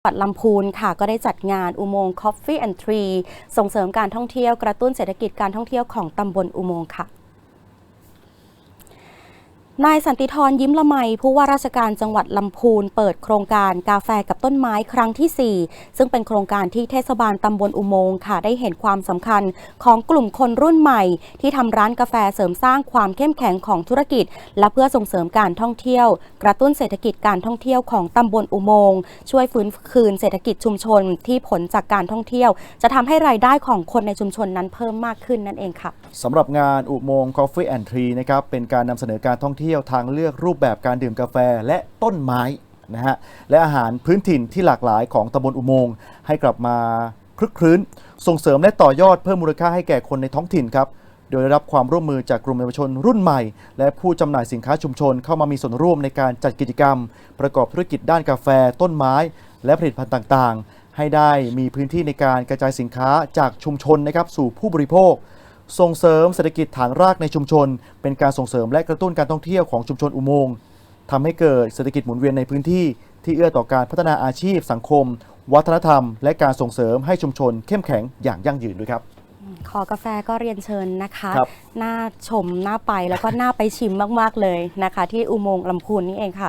จังหวัดลำพูนค่ะก็ได้จัดงานอุโมงค์ Coffee and Tree ส่งเสริมการท่องเที่ยวกระตุ้นเศรษฐกิจการท่องเที่ยวของตำบลอุโมงค์ค่ะ นายสันติธรยิ้มละไมผู้ว่าราชการจังหวัดลำพูนเปิดโครงการกาแฟกับต้นไม้ครั้งที่ 4 ซึ่งเป็นโครงการที่เทศบาลตำบลอุโมงค์ค่ะได้เห็นความสำคัญของกลุ่มคนรุ่นใหม่ ที่ทำร้านกาแฟเสริมสร้างความเข้มแข็งของธุรกิจ และเพื่อส่งเสริมการท่องเที่ยว กระตุ้นเศรษฐกิจการท่องเที่ยวของตำบลอุโมงค์ช่วยฟื้นคืนเศรษฐกิจชุมชนที่ผลจากการท่องเที่ยว จะทำให้รายได้ของคนในชุมชนนั้นเพิ่มมากขึ้นนั่นเองค่ะสำหรับงานอุโมงค์ Coffee and Tree นะครับเป็นการนำเสนอการท่องเที่ยวที่ยวทางเลือกรูปแบบการดื่มกาแฟและต้นไม้นะฮะและอาหารพื้นถิ่นที่หลากหลายของตำบลอุโมงค์ให้กลับมาคลึกครื้น ส่งเสริมและต่อยอดเพิ่มมูลค่าให้แก่คนในท้องถิ่นครับโดยได้รับความร่วมมือจากกลุ่มเยาวชนรุ่นใหม่ และผู้จำหน่ายสินค้าชุมชนเข้ามามีส่วนร่วมในการจัดกิจกรรม ประกอบธุรกิจด้านกาแฟ ต้นไม้ และผลิตภัณฑ์ต่างๆ ให้ได้มีพื้นที่ในการกระจายสินค้าจากชุมชนนะครับสู่ผู้บริโภค ส่งเสริมเศรษฐกิจฐานรากในชุมชน เป็นการส่งเสริมและกระตุ้นการท่องเที่ยวของชุมชนอุโมงค์ทำให้เกิดเศรษฐกิจหมุนเวียนในพื้นที่ ที่เอื้อต่อการพัฒนาอาชีพ สังคม วัฒนธรรม และการส่งเสริมให้ชุมชน เข้มแข็งอย่างยั่งยืนด้วยครับขอกาแฟก็เรียนเชิญนะคะครับน่าชม น่าไปแล้วก็น่าไปชิมมาก ๆ เลยนะคะ ที่อุโมงค์ลำพูนนี่เองค่ะ